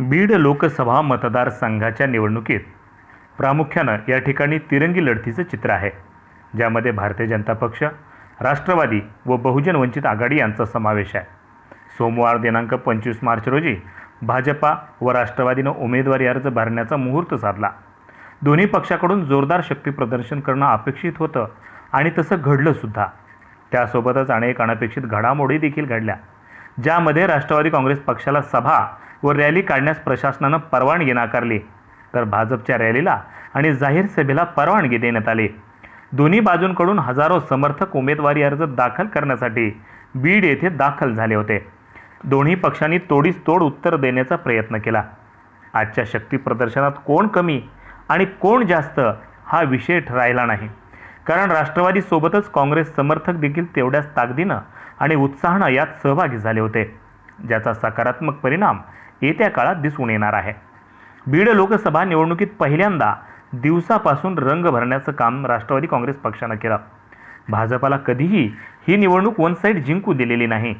बीड लोकसभा मतदारसंघाच्या निवडणुकीत प्रामुख्यानं या ठिकाणी तिरंगी लढतीचं चित्र आहे ज्यामध्ये भारतीय जनता पक्ष राष्ट्रवादी व बहुजन वंचित आघाडी यांचा समावेश आहे. सोमवार दिनांक पंचवीस मार्च रोजी भाजपा व राष्ट्रवादीनं उमेदवारी अर्ज भरण्याचा मुहूर्त साधला. दोन्ही पक्षाकडून जोरदार शक्ती प्रदर्शन करणं अपेक्षित होतं आणि तसं घडलंसुद्धा त्यासोबतच अनेक अनपेक्षित घडामोडी देखील घडल्या ज्यामध्ये राष्ट्रवादी काँग्रेस पक्षाला सभा व रॅली काढण्यास प्रशासनानं परवानगी नाकारली. तर भाजपच्या रॅलीला आणि जाहीर सभेला परवानगी देण्यात आली. दोन्ही बाजूंकडून हजारो समर्थक उमेदवारी अर्ज दाखल करण्यासाठी बीड येथे दाखल झाले होते. दोन्ही पक्षांनी तोडीस तोड उत्तर देण्याचा प्रयत्न केला. आजच्या शक्ती प्रदर्शनात कोण कमी आणि कोण जास्त हा विषय ठरायला नाही. कारण राष्ट्रवादीसोबतच काँग्रेस समर्थक देखील तेवढ्याच ताकदीनं आणि उत्साहानं यात सहभागी झाले होते. ज्याचा सकारात्मक परिणाम येत्या काळात दिसून येणार आहे. बीड लोकसभा निवडणुकीत पहिल्यांदा दिवसापासून रंग भरण्याचं काम राष्ट्रवादी काँग्रेस पक्षानं केलं. भाजपाला कधीही ही निवडणूक वन साईड जिंकू दिलेली नाही.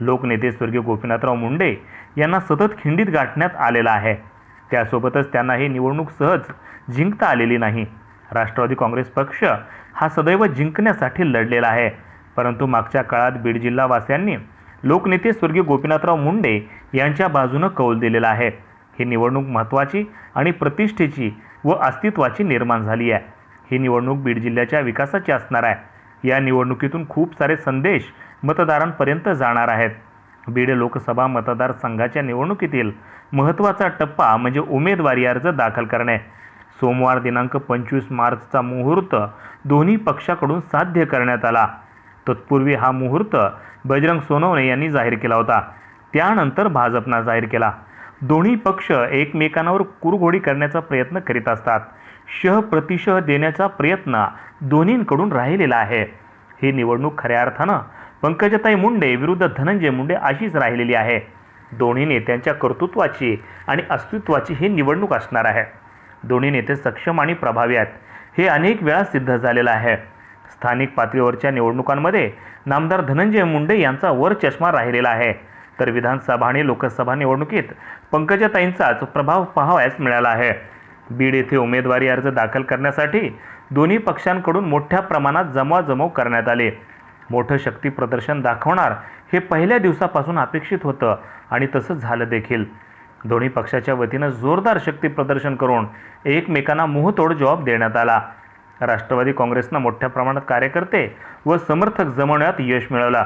लोकनेते स्वर्गीय गोपीनाथराव मुंडे यांना सतत खिंडीत गाठण्यात आलेला आहे. त्यासोबतच त्यांना ही निवडणूक सहज जिंकता आलेली नाही. राष्ट्रवादी काँग्रेस पक्ष हा सदैव जिंकण्यासाठी लढलेला आहे. परंतु मागच्या काळात बीड जिल्हावासियांनी लोकनेते स्वर्गीय गोपीनाथराव मुंडे यांच्या बाजूनं कौल दिलेला आहे. ही निवडणूक महत्त्वाची आणि प्रतिष्ठेची व अस्तित्वाची निर्माण झाली आहे. ही निवडणूक बीड जिल्ह्याच्या विकासाची असणार आहे. या निवडणुकीतून खूप सारे संदेश मतदारांपर्यंत जाणार आहेत. बीड लोकसभा मतदारसंघाच्या निवडणुकीतील महत्त्वाचा टप्पा म्हणजे उमेदवारी अर्ज दाखल करणे. सोमवार दिनांक पंचवीस मार्चचा मुहूर्त दोन्ही पक्षाकडून साध्य करण्यात आला. तत्पूर्वी हा मुहूर्त बजरंग सोनवणे यांनी जाहीर केला होता. त्यानंतर भाजपनं जाहीर केला. दोन्ही पक्ष एकमेकांवर कुरघोडी करण्याचा प्रयत्न करीत असतात. शह प्रतिशह देण्याचा प्रयत्न दोन्हींकडून राहिलेला आहे. ही निवडणूक खऱ्या अर्थानं पंकजताई मुंडे विरुद्ध धनंजय मुंडे अशीच राहिलेली आहे. दोन्ही नेत्यांच्या कर्तृत्वाची आणि अस्तित्वाची ही निवडणूक असणार आहे. दोन्ही नेते सक्षम आणि प्रभावी आहेत. हे अनेक वेळा सिद्ध झालेलं आहे. स्थानिक पातळीवरच्या निवडणुकांमध्ये नामदार धनंजय मुंडे यांचा वर चष्मा राहिलेला आहे. तर विधानसभा आणि लोकसभा निवडणुकीत पंकजाताईंचाच प्रभाव पाहावयास मिळाला आहे. बीड येथे उमेदवारी अर्ज दाखल करण्यासाठी दोन्ही पक्षांकडून मोठ्या प्रमाणात जमवाजमव करण्यात आले. मोठं शक्ती प्रदर्शन दाखवणार हे पहिल्या दिवसापासून अपेक्षित होतं आणि तसंच झालं देखील. दोन्ही पक्षाच्या वतीनं जोरदार शक्ती प्रदर्शन करून एकमेकांना मुहतोड जबाब देण्यात आला. राष्ट्रवादी काँग्रेसनं मोठ्या प्रमाणात कार्यकर्ते व समर्थक जमवण्यात यश मिळवलं.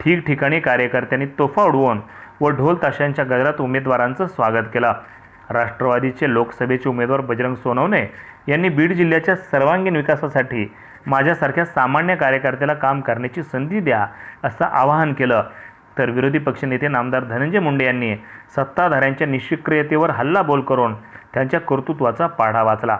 ठिकठिकाणी कार्यकर्त्यांनी तोफा उडवून व ढोल ताशांच्या गजरात उमेदवारांचं स्वागत केलं. राष्ट्रवादीचे लोकसभेचे उमेदवार बजरंग सोनवणे यांनी बीड जिल्ह्याच्या सर्वांगीण विकासासाठी माझ्यासारख्या सामान्य कार्यकर्त्याला काम करण्याची संधी द्या असं आवाहन केलं. तर विरोधी पक्षनेते नामदार धनंजय मुंडे यांनी सत्ताधाऱ्यांच्या निष्क्रियतेवर हल्लाबोल करून त्यांच्या कर्तृत्वाचा पाढा वाचला.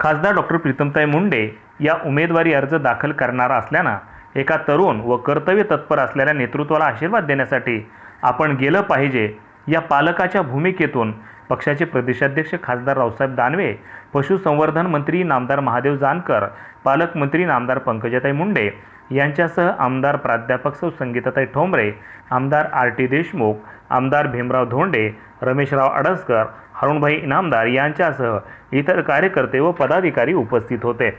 खासदार डॉक्टर प्रीतमताई मुंडे या उमेदवारी अर्ज दाखल करणारा असल्यानं एका तरुण व कर्तव्य तत्पर असलेल्या नेतृत्वाला आशीर्वाद देण्यासाठी आपण गेलं पाहिजे या पालकाच्या भूमिकेतून. पक्षाचे प्रदेशाध्यक्ष खासदार रावसाहेब दानवे पशुसंवर्धन मंत्री नामदार महादेव जानकर पालकमंत्री नामदार पंकजाताई मुंडे यांच्यासह आमदार प्राध्यापक सौ संगीताताई ठोंबरे आमदार आर टी देशमुख आमदार भीमराव धोंडे रमेशराव अडसकर हरुणभाई इनामदार यांच्यासह इतर कार्यकर्ते व पदाधिकारी उपस्थित होते.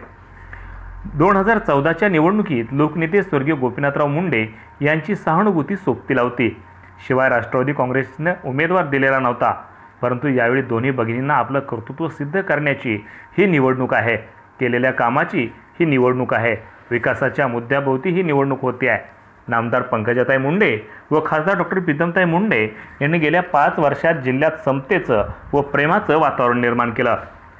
दोन हजार चौदाच्या निवडणुकीत लोकनेते स्वर्गीय गोपीनाथराव मुंडे यांची सहानुभूती सोबती होती. शिवाय राष्ट्रवादी काँग्रेसनं उमेदवार दिलेला नव्हता. परंतु यावेळी दोन्ही भगिनींना आपलं कर्तृत्व सिद्ध करण्याची ही निवडणूक आहे. केलेल्या कामाची ही निवडणूक आहे. विकासाच्या मुद्द्याभोवती ही निवडणूक होती आहे. नामदार पंकजाताई मुंडे व खासदार डॉक्टर प्रीतमताई मुंडे यांनी गेल्या पाच वर्षात जिल्ह्यात समतेचं व प्रेमाचं वातावरण निर्माण केलं.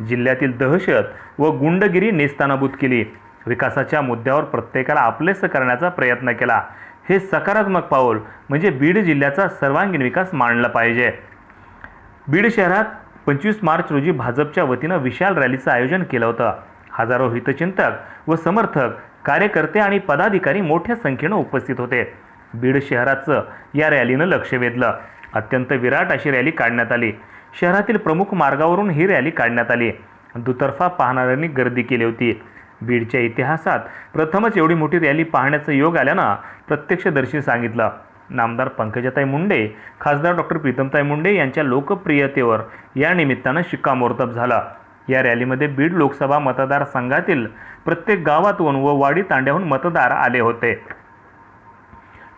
जिल्ह्यातील दहशत व गुंडगिरी नेस्तानाबूत केली. विकासाच्या मुद्द्यावर प्रत्येकाला आपलेस करण्याचा प्रयत्न केला. हे सकारात्मक पाऊल म्हणजे बीड जिल्ह्याचा सर्वांगीण विकास मांडला पाहिजे. बीड शहरात पंचवीस मार्च रोजी भाजपच्या वतीनं विशाल रॅलीचं आयोजन केलं होतं. हजारो हितचिंतक व समर्थक कार्यकर्ते आणि पदाधिकारी मोठ्या संख्येनं उपस्थित होते. बीड शहराचं या रॅलीनं लक्ष वेधलं. अत्यंत विराट अशी रॅली काढण्यात आली. शहरातील प्रमुख मार्गावरून ही रॅली काढण्यात आली. दुतर्फा पाहणाऱ्यांनी गर्दी केली होती. बीडच्या इतिहासात प्रथमच एवढी मोठी रॅली पाहण्याचा योग आल्यानं प्रत्यक्षदर्शी सांगितलं. नामदार पंकजाताई मुंडे खासदार डॉक्टर प्रीतमताई मुंडे यांच्या लोकप्रियतेवर या निमित्तानं शिक्कामोर्तब झाला. या रॅलीमध्ये बीड लोकसभा मतदारसंघातील प्रत्येक गावातून व वाडी तांड्याहून मतदार आले होते.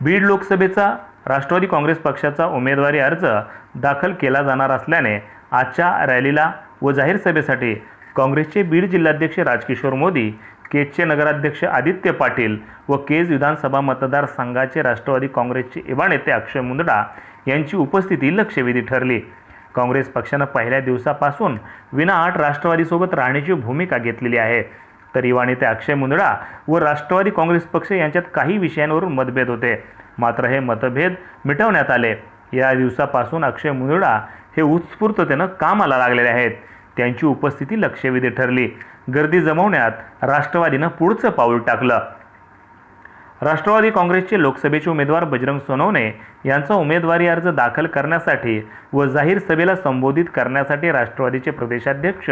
बीड लोकसभेचा राष्ट्रवादी काँग्रेस पक्षाचा उमेदवारी अर्ज दाखल केला जाणार असल्याने आजच्या रॅलीला व जाहीर सभेसाठी काँग्रेसचे बीड जिल्हाध्यक्ष राजकिशोर मोदी केजचे नगराध्यक्ष आदित्य पाटील व केज विधानसभा मतदारसंघाचे राष्ट्रवादी काँग्रेसचे युवा नेते अक्षय मुंदडा यांची उपस्थिती लक्षवेधी ठरली. काँग्रेस पक्षानं पहिल्या दिवसापासून विनाआट राष्ट्रवादीसोबत राहण्याची भूमिका घेतलेली आहे. तर युवा नेते अक्षय मुंदडा व राष्ट्रवादी काँग्रेस पक्ष यांच्यात काही विषयांवरून मतभेद होते. मात्र हे मतभेद मिटवण्यात आले. या दिवसापासून अक्षय मुंदडा हे उत्स्फूर्ततेनं कामाला लागलेले आहेत. त्यांची उपस्थिती लक्षवेधी ठरली. गर्दी जमवण्यात राष्ट्रवादीनं पुढचं पाऊल टाकलं. राष्ट्रवादी काँग्रेसचे लोकसभेचे उमेदवार बजरंग सोनवणे यांचा उमेदवारी अर्ज दाखल करण्यासाठी व जाहीर सभेला संबोधित करण्यासाठी राष्ट्रवादीचे प्रदेशाध्यक्ष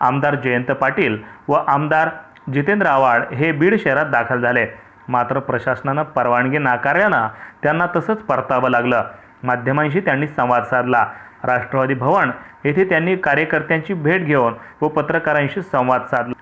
आमदार जयंत पाटील व आमदार जितेंद्र आव्हाड हे बीड शहरात दाखल झाले. मात्र प्रशासनानं परवानगी नाकारल्यानं त्यांना तसंच परतावं लागलं. माध्यमांशी त्यांनी संवाद साधला. राष्ट्रवादी भवन येथे त्यांनी कार्यकर्त्यांची भेट घेऊन व पत्रकारांशी संवाद साधला.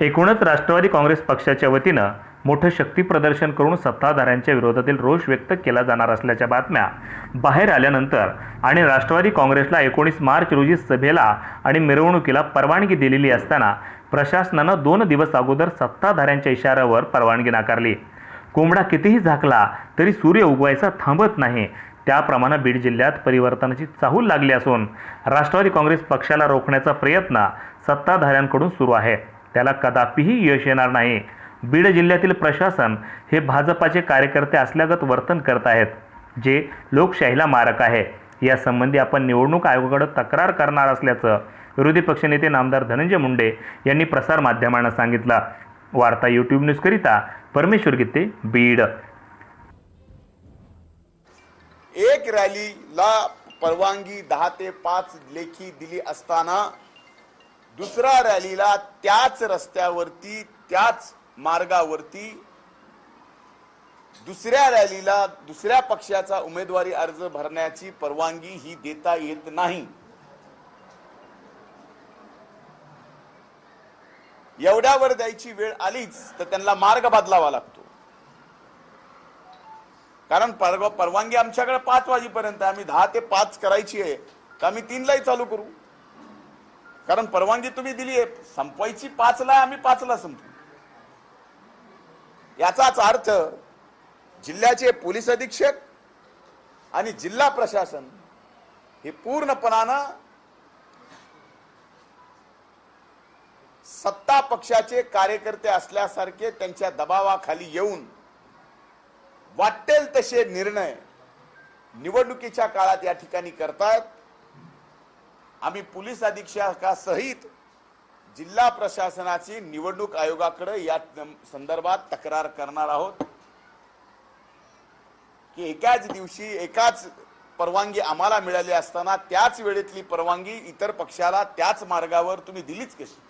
एकूणच राष्ट्रवादी काँग्रेस पक्षाच्या वतीनं मोठं शक्तीप्रदर्शन करून सत्ताधाऱ्यांच्या विरोधातील रोष व्यक्त केला जाणार असल्याच्या बातम्या बाहेर आल्यानंतर आणि राष्ट्रवादी काँग्रेसला एकोणीस मार्च रोजी सभेला आणि मिरवणुकीला परवानगी दिलेली असताना प्रशासनानं दोन दिवस अगोदर सत्ताधाऱ्यांच्या इशाऱ्यावर परवानगी नाकारली. कोंबडा कितीही झाकला तरी सूर्य उगवायचा थांबत नाही त्याप्रमाणे बीड जिल्ह्यात परिवर्तनाची चाहूल लागली असून राष्ट्रवादी काँग्रेस पक्षाला रोखण्याचा प्रयत्न सत्ताधाऱ्यांकडून सुरू आहे. त्याला कदापिही यश येणार नाही. बीड जिल्ह्यातील प्रशासन हे भाजपाचे कार्यकर्ते असल्यागत वर्तन करत आहेत जे लोकशाहीला मारक आहे. यासंबंधी आपण निवडणूक आयोगाकडे तक्रार करणार असल्याचं विरोधी पक्षनेते नामदार धनंजय मुंडे यांनी प्रसारमाध्यमांना सांगितलं. वार्ता यूट्यूब न्यूजकरिता परमेश्वर गीते बीड. एक रॅलीला परवानगी दहा ते पाच लेखी दिली असताना दुसऱ्या रॅलीला त्याच रस्त्यावरती त्याच मार्गावरती दुसऱ्या रॅलीला दुसऱ्या पक्षाचा उमेदवारी अर्ज भरण्याची परवानगी ही देता येत नाही. एवढ्यावर द्यायची वेळ आलीच तर त्यांना मार्ग बदलावा लागतो. कारण परवा परवानगी आमच्याकडे पाच वाजेपर्यंत आहे. आम्ही दहा ते पाच करायची आहे. तर आम्ही तीनलाही चालू करू. कारण परवानगी तुम्ही दिली आहे. संपवायची पाचला आम्ही पाचला संपू याचाच अर्थ जिल्ह्याचे पोलीस अधीक्षक आणि जिल्हा प्रशासन हे पूर्णपणानं सत्ता पक्षाचे कार्यकर्ते असल्यासारखे त्यांच्या दबावाखाली येऊन वाटेल तसे निर्णय निवडणुकीच्या काळात या ठिकाणी करतायत आम्ही पोलीस अधीक्षकासहित जिल्हा प्रशासनाची निवडणूक आयोगाकडे या संदर्भात तक्रार करणार आहोत. की एकाच दिवशी एकाच परवानगी आम्हाला मिळाली असताना त्याच वेळेतली परवानगी इतर पक्षाला त्याच मार्गावर तुम्ही दिलीच कशी?